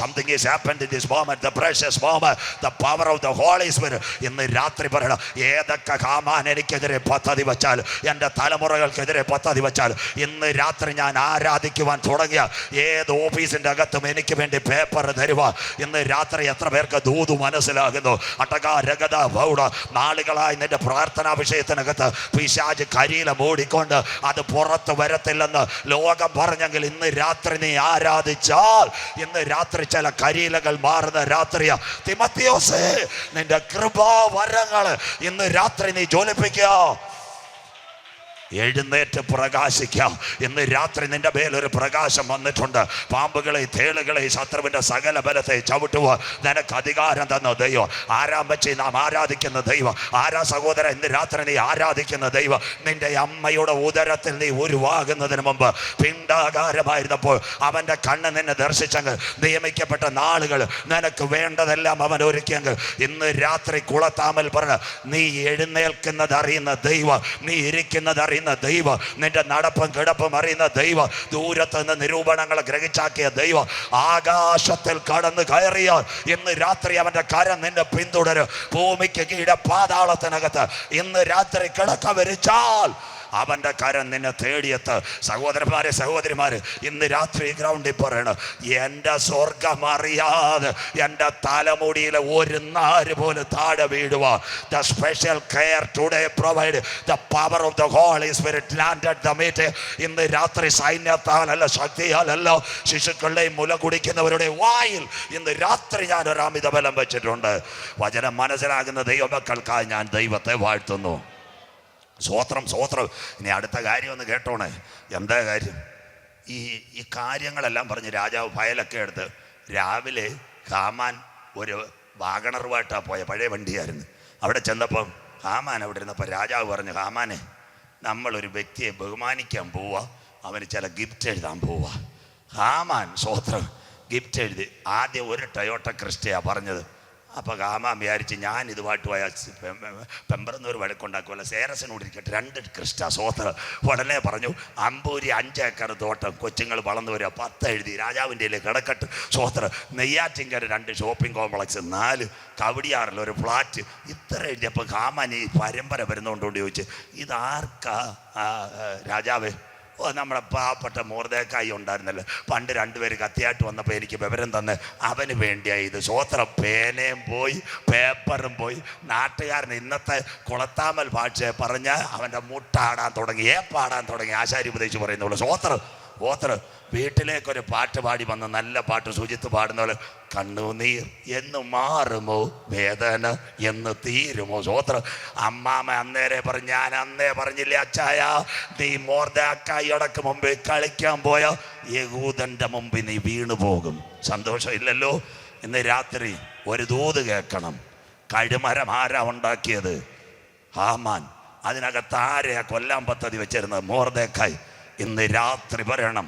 something is happened in this moment the precious moment the power of the Holy Spirit ഇന്ന് രാത്രി പറയണം ഏതൊക്കെ കാമാൻ എനിക്കെതിരെ പദ്ധതി വച്ചാൽ എന്റെ തലമുറകൾക്കെതിരെ പദ്ധതി വച്ചാൽ ഇന്ന് രാത്രി ഞാൻ ആരാധിക്കുവാൻ തുടങ്ങിയ ഏത് ഓഫീസിന്റെ അകത്തും എനിക്ക് വേണ്ടി പേപ്പർ തരുക ഇന്ന് രാത്രി എത്ര പേർക്ക് ദൂതു മനസ്സിലാകുന്നു. അട്ടക രഗത ബൗഡ നാളുകളായി നിന്റെ പ്രാർത്ഥനാ വിഷയത്തിനകത്ത് പിശാജ് കരിയില മൂടിക്കൊണ്ട് അത് പുറത്ത് വരത്തില്ലെന്ന് ലോകം പറഞ്ഞെങ്കിൽ ഇന്ന് രാത്രി നീ ആരാധിച്ചാൽ ഇന്ന് രാത്രി ചില കരിയിലകൾ മാറുന്ന രാത്രിയാ. തിമത്തിയോസേ നിന്റെ കൃപാവരങ്ങൾ ഇന്ന് രാത്രി നീ Only pick it up. എഴുന്നേറ്റ് പ്രകാശിക്കാം. ഇന്ന് രാത്രി നിന്റെ മേലൊരു പ്രകാശം വന്നിട്ടുണ്ട്. പാമ്പുകളെ തേളുകളെ ശത്രുവിന്റെ സകല ബലത്തെ ചവിട്ടുക. നിനക്ക് അധികാരം തന്ന ദൈവം. ആരാം വെച്ച് നാം ആരാധിക്കുന്ന ദൈവം. ആരാ സഹോദര ഇന്ന് രാത്രി നീ ആരാധിക്കുന്ന ദൈവം? നിന്റെ അമ്മയുടെ ഉദരത്തിൽ നീ ഉരുവാകുന്നതിന് മുമ്പ് പിണ്ടാകാരമായിരുന്നപ്പോൾ അവന്റെ കണ്ണ് നിന്നെ ദർശിച്ചെങ്കിൽ നിയമിക്കപ്പെട്ട നാളുകൾ നിനക്ക് വേണ്ടതെല്ലാം അവൻ ഒരുക്കിയെങ്കിൽ ഇന്ന് രാത്രി കുളത്താമൽ പറഞ്ഞ് നീ എഴുന്നേൽക്കുന്നത് അറിയുന്ന ദൈവം. നീ ഇരിക്കുന്നത് അറിയുന്ന ദൈവം നിന്റെ നടപ്പും കിടപ്പും അറിയുന്ന ദൈവം ദൂരത്ത് നിന്ന് നിരൂപണങ്ങൾ ഗ്രഹിച്ചാക്കിയ ദൈവം ആകാശത്തിൽ കടന്ന് കയറിയാൽ ഇന്ന് രാത്രി അവന്റെ കരം നിന്നെ പിന്തുടരും. ഭൂമിക്ക് കീഴെ പാതാളത്തിനകത്ത് ഇന്ന് രാത്രി കിടക്ക വരിച്ചാൽ അവന്റെ കരം നിന്നെ തേടിയെത്ത്. സഹോദരന്മാരെ സഹോദരിമാർ ഇന്ന് രാത്രി ഗ്രൗണ്ടിൽ പറയണം എന്റെ സ്വർഗം അറിയാതെ എന്റെ തലമുടിയിലെ ഒരു നാര് പോലെ താഴെ വീഴുക the special care today provide the power of the Holy Spirit landed the meet ഇന്ന് രാത്രി സൈന്യത്താലല്ല ശക്തിയാലല്ല ശിശുക്കളുടെയും മുല കുടിക്കുന്നവരുടെ വായിൽ ഇന്ന് രാത്രി ഞാൻ ഒരു അമിത ബലം വെച്ചിട്ടുണ്ട്. വചനം മനസ്സിലാകുന്ന ദൈവമക്കൾക്കായി ഞാൻ ദൈവത്തെ വാഴ്ത്തുന്നു. സ്വോത്രം സ്വോത്രം. ഇനി അടുത്ത കാര്യം ഒന്ന് കേട്ടോണേ. എന്താ കാര്യം? ഈ ഈ കാര്യങ്ങളെല്ലാം പറഞ്ഞ് രാജാവ് ഫയലൊക്കെ എടുത്ത് രാവിലെ കാമാൻ ഒരു വാഗണറുമായിട്ടാണ് പോയ പഴയ വണ്ടിയായിരുന്നു. അവിടെ ചെന്നപ്പം ഹാമാൻ അവിടെ ഇരുന്നപ്പോൾ രാജാവ് പറഞ്ഞു ഹാമാനെ നമ്മളൊരു വ്യക്തിയെ ബഹുമാനിക്കാൻ പോവുക അവന് ചില ഗിഫ്റ്റ് എഴുതാൻ പോവുക ഹാമാൻ സ്വോത്രം ഗിഫ്റ്റ് എഴുതി ആദ്യം ഒരു ടയോട്ട ക്രിസ്റ്റയാണ് പറഞ്ഞത്. അപ്പോൾ കാമാൻ വിചാരിച്ച് ഞാൻ ഇതുമായിട്ട് പോയ പെമ്പറന്നൂർ വഴക്കുണ്ടാക്കുമല്ലോ സേരസിനോട് ഇരിക്കട്ടെ. രണ്ട് ക്രിസ്റ്റ സോത്ര ഉടനെ പറഞ്ഞു അമ്പൂരി അഞ്ചേക്കർ തോട്ടം കൊച്ചുങ്ങൾ വളർന്നു വരിക പത്ത് എഴുതി രാജാവിന്റെ കിടക്കട്ട്. സോത്ര നെയ്യാറ്റിങ്കര രണ്ട് ഷോപ്പിംഗ് കോംപ്ലക്സ് നാല് കവടിയാറിൽ ഒരു ഫ്ലാറ്റ് ഇത്ര എഴുതിയപ്പോൾ കാമാൻ ഈ പരമ്പര വരുന്നതുകൊണ്ടുകൊണ്ട് ചോദിച്ച് ഇതാർക്കാ രാജാവേ? നമ്മുടെ പാവപ്പെട്ട മോർദേക്കായി ഉണ്ടായിരുന്നല്ലോ. പണ്ട് രണ്ടുപേര് കത്തിയായിട്ട് വന്നപ്പോൾ എനിക്ക് വിവരം തന്ന് അവന് വേണ്ടിയായി ഇത്. സ്വോത്രം പേനയും പോയി പേപ്പറും പോയി. നാട്ടുകാരൻ ഇന്നത്തെ കുളത്താമൽ ഭാഷയെ പറഞ്ഞ് അവന്റെ മുട്ടാടാൻ തുടങ്ങി ഏപ്പാടാൻ പാടാൻ തുടങ്ങി ആശാരി ഉപദേശിച്ച് പറയുന്നുള്ളൂ. സ്വോത്രം ഓത്ര വീട്ടിലേക്കൊരു പാട്ട് പാടി വന്ന് നല്ല പാട്ട് സുജിത്ത് പാടുന്ന പോലെ കണ്ണുനീർ എന്ന് മാറുമോ? വേദന എന്ന് തീരുമോ? സോത്ര. അമ്മാമ അന്നേരെ പറഞ്ഞു ഞാൻ അന്നേ പറഞ്ഞില്ലേ അച്ചായ നീ മോർദാക്കായിടക്ക് മുമ്പ് കളിക്കാൻ പോയ? യഹൂദന്റെ മുമ്പിൽ നീ വീണു പോകും. സന്തോഷം ഇല്ലല്ലോ. ഇന്ന് രാത്രി ഒരു ദൂത് കേൾക്കണം. കഴുമരം ആരാ ഉണ്ടാക്കിയത്? ഹാമാൻ. അതിനകത്ത് ആരെയാ കൊല്ലാൻ പദ്ധതി വെച്ചിരുന്നത്? മോർദേക്കായി ഇന്ന് രാത്രി പറയണം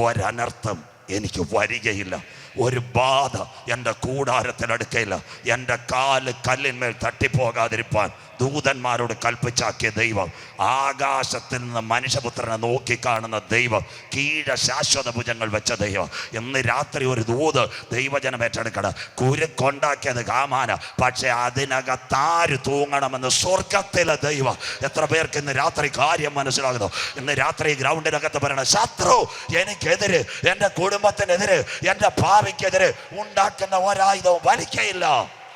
ഒരനർത്ഥം എനിക്ക് വരികയില്ല. ഒരു ബാധ എന്റെ കൂടാരത്തിനടുക്കയില്ല. എന്റെ കാൽ കല്ലിന്മേൽ തട്ടിപ്പോകാതിരിപ്പാൻ ദൂതന്മാരോട് കൽപ്പിച്ചാക്കിയ ദൈവം. ആകാശത്തിൽ നിന്ന് മനുഷ്യപുത്രനെ നോക്കി കാണുന്ന ദൈവം. കീഴ ശാശ്വത ഭുജങ്ങൾ വെച്ച ദൈവം. ഇന്ന് രാത്രി ഒരു ദൂത് ദൈവജനം ഏറ്റെടുക്കണം. കുരുക്കൊണ്ടാക്കിയത് കാമാന. പക്ഷെ അതിനകത്താര് തൂങ്ങണമെന്ന് സ്വർഗത്തിലെ ദൈവം. എത്ര പേർക്ക് ഇന്ന് രാത്രി കാര്യം മനസ്സിലാകുന്നു? ഇന്ന് രാത്രി ഗ്രൗണ്ടിനകത്ത് പറയണം ശത്രു എനിക്കെതിരെ എന്റെ കുടുംബത്തിനെതിരെ എന്റെ ഭാവിക്കെതിരെ ഉണ്ടാക്കുന്ന ഒരായുധവും വലിക്കയില്ല.